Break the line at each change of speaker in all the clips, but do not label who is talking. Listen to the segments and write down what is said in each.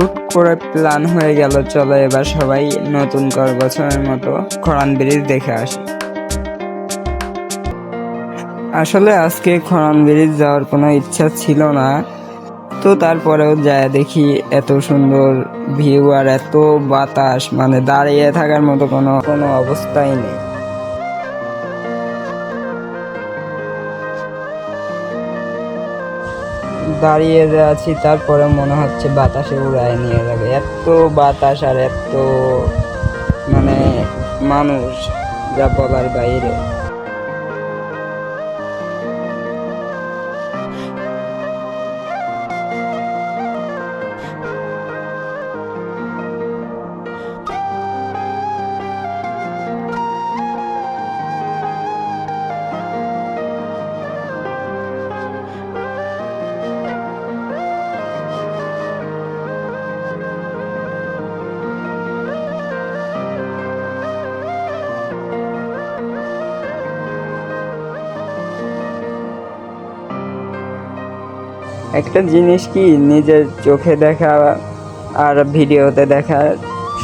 হুট করে প্ল্যান হয়ে গেল, চলো এবার সবাই নতুন কর বছরের মতো খরান ব্রিজ দেখে আসি। আসলে আজকে খরান ব্রিজ যাওয়ার কোনো ইচ্ছা ছিল না, তো তারপরেও যায় দেখি এত সুন্দর ভিউ আর এত বাতাস মানে দাঁড়িয়ে থাকার মতো কোনো কোনো অবস্থাই নেই। দাঁড়িয়ে আছি, তারপরে মনে হচ্ছে বাতাসে উড়ায় নিয়ে যাবে। এত বাতাস আর এত মানে মানুষ, যা বলার বাইরে। একটা জিনিস কি নিজের চোখে দেখা আর ভিডিওতে দেখা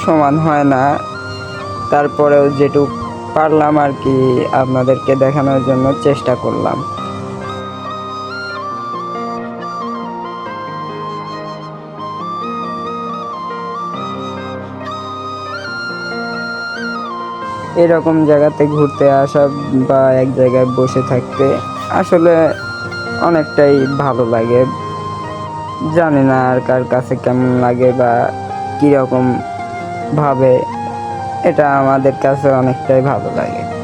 সমান হয় না। তারপরেও যেটুক পারলাম আর কি আপনাদেরকে দেখানোর জন্য চেষ্টা করলাম। এরকম জায়গাতে ঘুরতে আসা বা এক জায়গায় বসে থাকতে আসলে অনেকটাই ভালো লাগে। জানি না আর কার কাছে কেমন লাগে বা কীরকম ভাবে। এটা আমাদের কাছে অনেকটাই ভালো লাগে।